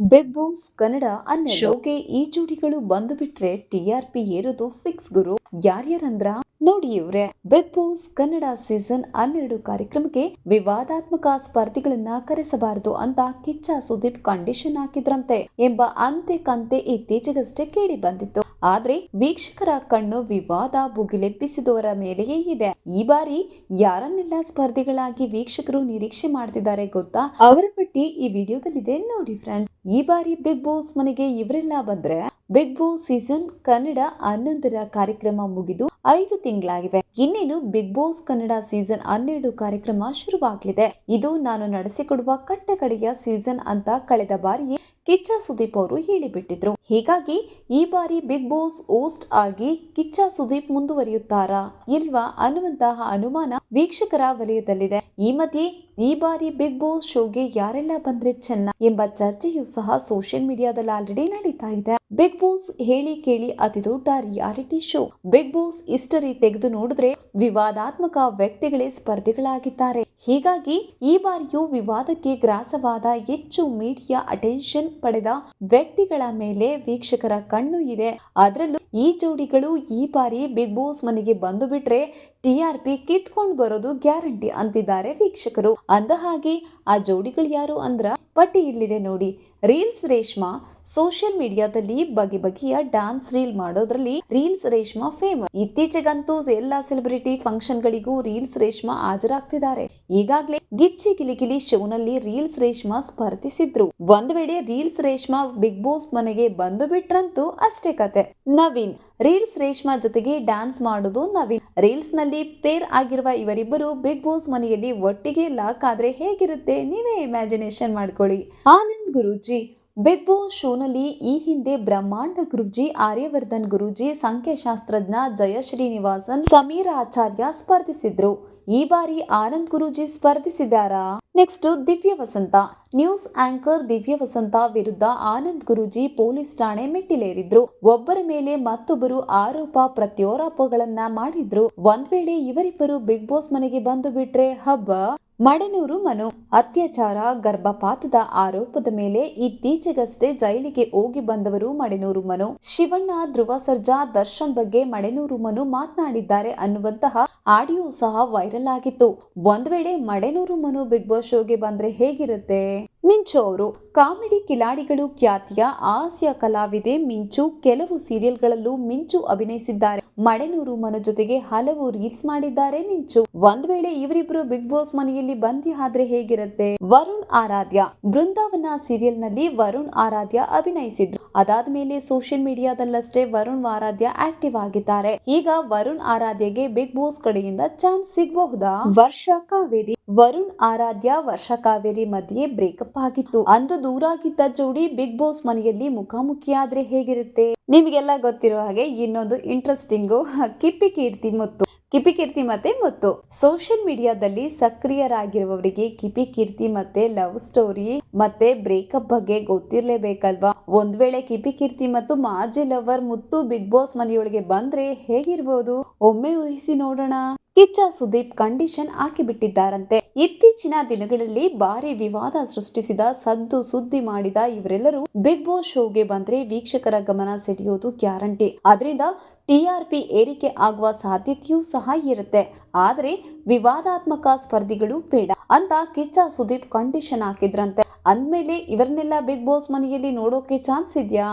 Big boss Kannada ಅನ್ನೋ ಶೋಗೆ ಈ ಜೋಡಿಗಳು ಬಂದು ಬಿಟ್ರೆ ಟಿಆರ್ಪಿ ಏರೋದು ಫಿಕ್ಸ್ ಗುರು. ಯಾರ್ಯಾರಂದ್ರ? ನೋಡಿ ಇವ್ರೆ. ಬಿಗ್ ಬಾಸ್ ಕನ್ನಡ ಸೀಸನ್ ಹನ್ನೆರಡು ಕಾರ್ಯಕ್ರಮಕ್ಕೆ ವಿವಾದಾತ್ಮಕ ಸ್ಪರ್ಧಿಗಳನ್ನ ಕರೆಸಬಾರದು ಅಂತ ಕಿಚ್ಚ ಸುದೀಪ್ ಕಂಡೀಷನ್ ಹಾಕಿದ್ರಂತೆ ಎಂಬ ಅಂತೆ ಕಂತೆ ಇತ್ತೀಚೆಗಷ್ಟೇ ಕೇಳಿ ಬಂದಿತ್ತು. ಆದ್ರೆ ವೀಕ್ಷಕರ ಕಣ್ಣು ವಿವಾದ ಭುಗಿಲೆಬ್ಬಿಸಿದವರ ಮೇಲೆಯೇ ಇದೆ. ಈ ಬಾರಿ ಯಾರನ್ನೆಲ್ಲ ಸ್ಪರ್ಧಿಗಳಾಗಿ ವೀಕ್ಷಕರು ನಿರೀಕ್ಷೆ ಮಾಡ್ತಿದ್ದಾರೆ ಗೊತ್ತಾ? ಅವರ ಪಟ್ಟಿ ಈ ವಿಡಿಯೋದಲ್ಲಿದೆ ನೋಡಿ ಫ್ರೆಂಡ್ ಈ ಬಾರಿ ಬಿಗ್ ಬಾಸ್ ಮನೆಗೆ ಇವರೆಲ್ಲ ಬಂದ್ರೆ ಬಿಗ್ ಬಾಸ್ ಸೀಸನ್ ಕನ್ನಡ ಹನ್ನೊಂದರ ಕಾರ್ಯಕ್ರಮ ಮುಗಿದು ಐದು ತಿಂಗಳಾಗಿವೆ. ಇನ್ನೇನು ಬಿಗ್ ಬಾಸ್ ಕನ್ನಡ ಸೀಸನ್ ಹನ್ನೆರಡು ಕಾರ್ಯಕ್ರಮ ಶುರುವಾಗಲಿದೆ. ಇದು ನಾನು ನಡೆಸಿಕೊಡುವ ಕಟ್ಟಕಡೆಯ ಸೀಸನ್ ಅಂತ ಕಳೆದ ಬಾರಿಯೇ ಕಿಚ್ಚ ಸುದೀಪ್ ಅವರು ಹೇಳಿಬಿಟ್ಟಿದ್ರು. ಹೀಗಾಗಿ ಈ ಬಾರಿ ಬಿಗ್ ಬಾಸ್ ಓಸ್ಟ್ ಆಗಿ ಕಿಚ್ಚ ಸುದೀಪ್ ಮುಂದುವರಿಯುತ್ತಾರಾ ಇಲ್ವಾ ಅನ್ನುವಂತಹ ಅನುಮಾನ ವೀಕ್ಷಕರ ವಲಯದಲ್ಲಿದೆ. ಈ ಮಧ್ಯೆ ಈ ಬಾರಿ ಬಿಗ್ ಬಾಸ್ ಶೋಗೆ ಯಾರೆಲ್ಲ ಬಂದ್ರೆ ಚೆನ್ನ ಎಂಬ ಚರ್ಚೆಯೂ ಸಹ ಸೋಷಿಯಲ್ ಮೀಡಿಯಾದಲ್ಲಿ ಆಲ್ರೆಡಿ ನಡೀತಾ ಇದೆ. ಬಿಗ್ ಬಾಸ್ ಹೇಳಿ ಕೇಳಿ ಅತಿ ದೊಡ್ಡ reality show. Bigg Boss history ತೆಗೆದು ನೋಡಿದ್ರೆ ವಿವಾದಾತ್ಮಕ ವ್ಯಕ್ತಿಗಳೇ ಸ್ಪರ್ಧಿಗಳಾಗಿದ್ದಾರೆ. ಹೀಗಾಗಿ ಈ ಬಾರಿಯೂ ವಿವಾದಕ್ಕೆ ಗ್ರಾಸವಾದ ಹೆಚ್ಚು ಮೀಡಿಯಾ ಅಟೆನ್ಷನ್ ಪಡೆದ ವ್ಯಕ್ತಿಗಳ ಮೇಲೆ ವೀಕ್ಷಕರ ಕಣ್ಣು ಇದೆ. ಅದರಲ್ಲೂ ಈ ಜೋಡಿಗಳು ಈ ಬಾರಿ ಬಿಗ್ ಬಾಸ್ ಮನೆಗೆ ಬಂದು ಬಿಟ್ರೆ ಟಿಆರ್ಪಿ ಕಿತ್ಕೊಂಡು ಬರೋದು ಗ್ಯಾರಂಟಿ ಅಂತಿದ್ದಾರೆ ವೀಕ್ಷಕರು. ಅಂದ ಹಾಗೆ ಆ ಜೋಡಿಗಳು ಯಾರು ಅಂದ್ರ ಪಟ್ಟಿ ಇಲ್ಲಿದೆ ನೋಡಿ. ರೀಲ್ಸ್ ರೇಷ್ಮಾ ಸೋಷಿಯಲ್ ಮೀಡಿಯಾದಲ್ಲಿ ಬಗೆ ಬಗೆಯ ಡ್ಯಾನ್ಸ್ ರೀಲ್ ಮಾಡೋದ್ರಲ್ಲಿ ರೀಲ್ಸ್ ರೇಷ್ಮಾ ಫೇಮಸ್. ಇತ್ತೀಚೆಗಂತೂ ಎಲ್ಲಾ ಸೆಲೆಬ್ರಿಟಿ ಫಂಕ್ಷನ್ ಗಳಿಗೂ ರೀಲ್ಸ್ ರೇಷ್ಮಾ ಹಾಜರಾಗ್ತಿದ್ದಾರೆ. ಈಗಾಗಲೇ ಗಿಚ್ಚಿ ಗಿಲಿಗಿಲಿ ಶೋನಲ್ಲಿ ರೀಲ್ಸ್ ರೇಷ್ಮಾ ಸ್ಪರ್ಧಿಸಿದ್ರು. ಒಂದ್ ವೇಳೆ ರೀಲ್ಸ್ ರೇಷ್ಮಾ ಬಿಗ್ ಬಾಸ್ ಮನೆಗೆ ಬಂದು ಬಿಟ್ರಂತೂ ಅಷ್ಟೇ ಕತೆ. ನವೀನ್ ರೀಲ್ಸ್ ರೇಷ್ಮಾ ಜೊತೆಗೆ ಡ್ಯಾನ್ಸ್ ಮಾಡೋದು ನವೀನ್. ರೀಲ್ಸ್ನಲ್ಲಿ ಪೇರ್ ಆಗಿರುವ ಇವರಿಬ್ಬರು ಬಿಗ್ ಬಾಸ್ ಮನೆಯಲ್ಲಿ ಒಟ್ಟಿಗೆ ಲಾಕ್ ಆದ್ರೆ ಹೇಗಿರುತ್ತೆ? ನೀವೇ ಇಮ್ಯಾಜಿನೇಷನ್ ಮಾಡ್ಕೊಳ್ಳಿ. ಆನಂದ್ ಗುರೂಜಿ. ಬಿಗ್ ಬಾಸ್ ಶೋನಲ್ಲಿ ಈ ಹಿಂದೆ ಬ್ರಹ್ಮಾಂಡ ಗುರುಜಿ, ಆರ್ಯವರ್ಧನ್ ಗುರೂಜಿ, ಸಂಖ್ಯಾಶಾಸ್ತ್ರಜ್ಞ ಜಯ ಶ್ರೀನಿವಾಸನ್ ಸಮೀರ್ ಆಚಾರ್ಯ ಸ್ಪರ್ಧಿಸಿದ್ರು. ಈ ಬಾರಿ ಆನಂದ್ ಗುರೂಜಿ ಸ್ಪರ್ಧಿಸಿದಾರಾ ನೆಕ್ಸ್ಟ್ ದಿವ್ಯ ವಸಂತ. ನ್ಯೂಸ್ ಆಂಕರ್ ದಿವ್ಯ ವಸಂತ ವಿರುದ್ಧ ಆನಂದ್ ಗುರೂಜಿ ಪೊಲೀಸ್ ಠಾಣೆ ಮೆಟ್ಟಿಲೇರಿದ್ರು. ಒಬ್ಬರ ಮೇಲೆ ಮತ್ತೊಬ್ಬರು ಆರೋಪ, ಪ್ರತ್ಯಾರೋಪಗಳನ್ನ ಮಾಡಿದ್ರು. ಒಂದ್ ವೇಳೆ ಇವರಿಬ್ಬರು ಬಿಗ್ ಬಾಸ್ ಮನೆಗೆ ಬಂದು ಬಿಟ್ರೆ ಹಬ್ಬ? ಮಡೆನೂರು ಮನು ಅತ್ಯಾಚಾರ, ಗರ್ಭಪಾತದ ಆರೋಪದ ಮೇಲೆ ಇತ್ತೀಚೆಗಷ್ಟೇ ಜೈಲಿಗೆ ಹೋಗಿ ಬಂದವರು ಮಡೆನೂರು ಮನು. ಶಿವಣ್ಣ, ಧ್ರುವ ಸರ್ಜಾ, ದರ್ಶನ್ ಬಗ್ಗೆ ಮಡೆನೂರು ಮನು ಮಾತನಾಡಿದ್ದಾರೆ ಅನ್ನುವಂತಹ ಆಡಿಯೋ ಸಹ ವೈರಲ್ ಆಗಿತ್ತು. ಒಂದ್ ವೇಳೆ ಮಡೆನೂರು ಮನು ಬಿಗ್ ಬಾಸ್ ಶೋಗೆ ಬಂದ್ರೆ ಹೇಗಿರುತ್ತೆ? ಮಿಂಚು ಅವರು, ಕಾಮಿಡಿ ಕಿಲಾಡಿಗಳು ಖ್ಯಾತಿಯ ಹಾಸ್ಯ ಕಲಾವಿದೆ ಮಿಂಚು ಕೆಲವು ಸೀರಿಯಲ್ಗಳಲ್ಲೂ ಮಿಂಚು ಅಭಿನಯಿಸಿದ್ದಾರೆ. ಮಡೆನೂರು ಮನ ಜೊತೆಗೆ ಹಲವು ರೀಲ್ಸ್ ಮಾಡಿದ್ದಾರೆ ಮಿಂಚು. ಒಂದ್ ವೇಳೆ ಇವರಿಬ್ರು ಬಿಗ್ ಬಾಸ್ ಮನೆಯಲ್ಲಿ ಬಂದಿ ಆದ್ರೆ ಹೇಗಿರುತ್ತೆ? ವರುಣ್ ಆರಾಧ್ಯ. ಬೃಂದಾವನ ಸೀರಿಯಲ್ನಲ್ಲಿ ವರುಣ್ ಆರಾಧ್ಯ ಅಭಿನಯಿಸಿದ್ರು. ಅದಾದ್ಮೇಲೆ ಸೋಷಿಯಲ್ ಮೀಡಿಯಾದಲ್ಲಷ್ಟೇ ವರುಣ್ ಆರಾಧ್ಯ ಆಕ್ಟಿವ್ ಆಗಿದ್ದಾರೆ. ಈಗ ವರುಣ್ ಆರಾಧ್ಯಗೆ ಬಿಗ್ ಬಾಸ್ ಕಡೆಯಿಂದ ಚಾನ್ಸ್ ಸಿಗಬಹುದಾ? ವರ್ಷ ಕಾವೇರಿ. ವರುಣ್ ಆರಾಧ್ಯ ವರ್ಷ ಕಾವೇರಿ ಮಧ್ಯೆ ಬ್ರೇಕಪ್ ಆಗಿತ್ತು. ಅಂದು ದೂರಾಗಿದ್ದ ಜೋಡಿ ಬಿಗ್ ಬಾಸ್ ಮನೆಯಲ್ಲಿ ಮುಖಾಮುಖಿ ಆದ್ರೆ ಹೇಗಿರುತ್ತೆ? ನಿಮಗೆಲ್ಲ ಗೊತ್ತಿರೋ ಹಾಗೆ ಇನ್ನೊಂದು ಇಂಟ್ರೆಸ್ಟಿಂಗು ಕಿಪ್ಪಿ ಕೀರ್ತಿ ಮುತ್ತು. ಕಿಪಿ ಕೀರ್ತಿ ಮತ್ತೆ ಮುತ್ತು. ಸೋಷಿಯಲ್ ಮೀಡಿಯಾದಲ್ಲಿ ಸಕ್ರಿಯರಾಗಿರುವವರಿಗೆ ಕಿಪಿ ಕೀರ್ತಿ ಮತ್ತೆ ಲವ್ ಸ್ಟೋರಿ ಮತ್ತೆ ಬ್ರೇಕಪ್ ಬಗ್ಗೆ ಗೊತ್ತಿರ್ಲೇಬೇಕಲ್ವಾ? ಒಂದ್ ವೇಳೆ ಕಿಪಿ ಕೀರ್ತಿ ಮತ್ತು ಮಾಜಿ ಲವರ್ ಮುತ್ತು ಬಿಗ್ ಬಾಸ್ ಮನೆಯೊಳಗೆ ಬಂದ್ರೆ ಹೇಗಿರ್ಬೋದು? ಒಮ್ಮೆ ಊಹಿಸಿ ನೋಡೋಣ. ಕಿಚ್ಚ ಸುದೀಪ್ ಕಂಡೀಷನ್ ಹಾಕಿಬಿಟ್ಟಿದ್ದಾರಂತೆ. ಇತ್ತೀಚಿನ ದಿನಗಳಲ್ಲಿ ಭಾರಿ ವಿವಾದ ಸೃಷ್ಟಿಸಿದ ಸದ್ದು ಸುದ್ದಿ ಮಾಡಿದ ಇವರೆಲ್ಲರೂ ಬಿಗ್ ಬಾಸ್ ಶೋಗೆ ಬಂದ್ರೆ ವೀಕ್ಷಕರ ಗಮನ ಸೆಳೆಯೋದು ಗ್ಯಾರಂಟಿ. ಅದರಿಂದ ಟಿಆರ್ಪಿ ಏರಿಕೆ ಆಗುವ ಸಾಧ್ಯತೆಯೂ ಸಹ ಇರುತ್ತೆ. ಆದರೆ ವಿವಾದಾತ್ಮಕ ಸ್ಪರ್ಧಿಗಳು ಬೇಡ. ಅಂತ ಕಿಚ್ಚ ಸುದೀಪ್ ಕಂಡೀಷನ್ ಹಾಕಿದ್ರಂತೆ. ಅಂದ್ಮೇಲೆ ಇವರನ್ನೆಲ್ಲ ಬಿಗ್ ಬಾಸ್ ಮನೆಯಲ್ಲಿ ನೋಡೋಕೆ ಚಾನ್ಸ್ ಇದೆಯಾ?